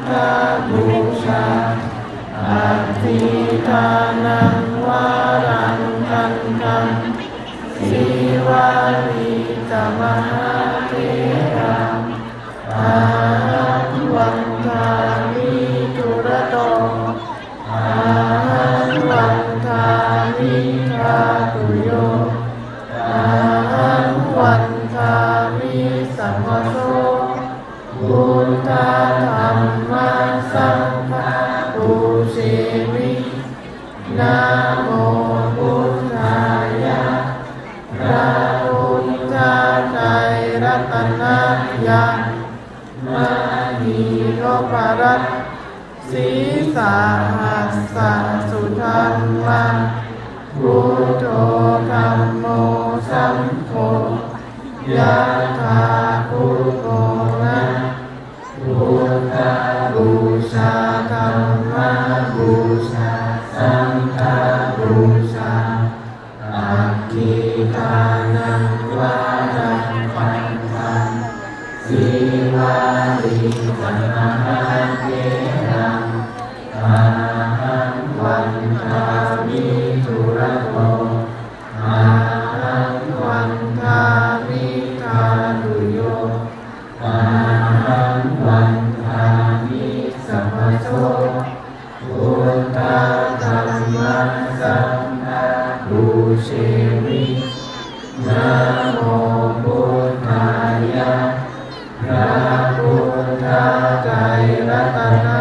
ทาบูชาอาทิทานังวารังกันกันสีวาลีตมหาเทรังอาหังวันทามิตุระโตอาหังวันทามิทาตุโยอาหังวันทามิสัมมาโสพุญทธ นะโมพุทธายะพระพุทธไตรรัตนะยะมณีโลภรัตน์สีสาหัสสะสุทันมาพุทโธธัมโมสัมโฆยะถา ชาสังฆบูชาอักขิตา สิวินะโมพุทธายะพระพุทธไตรรัตน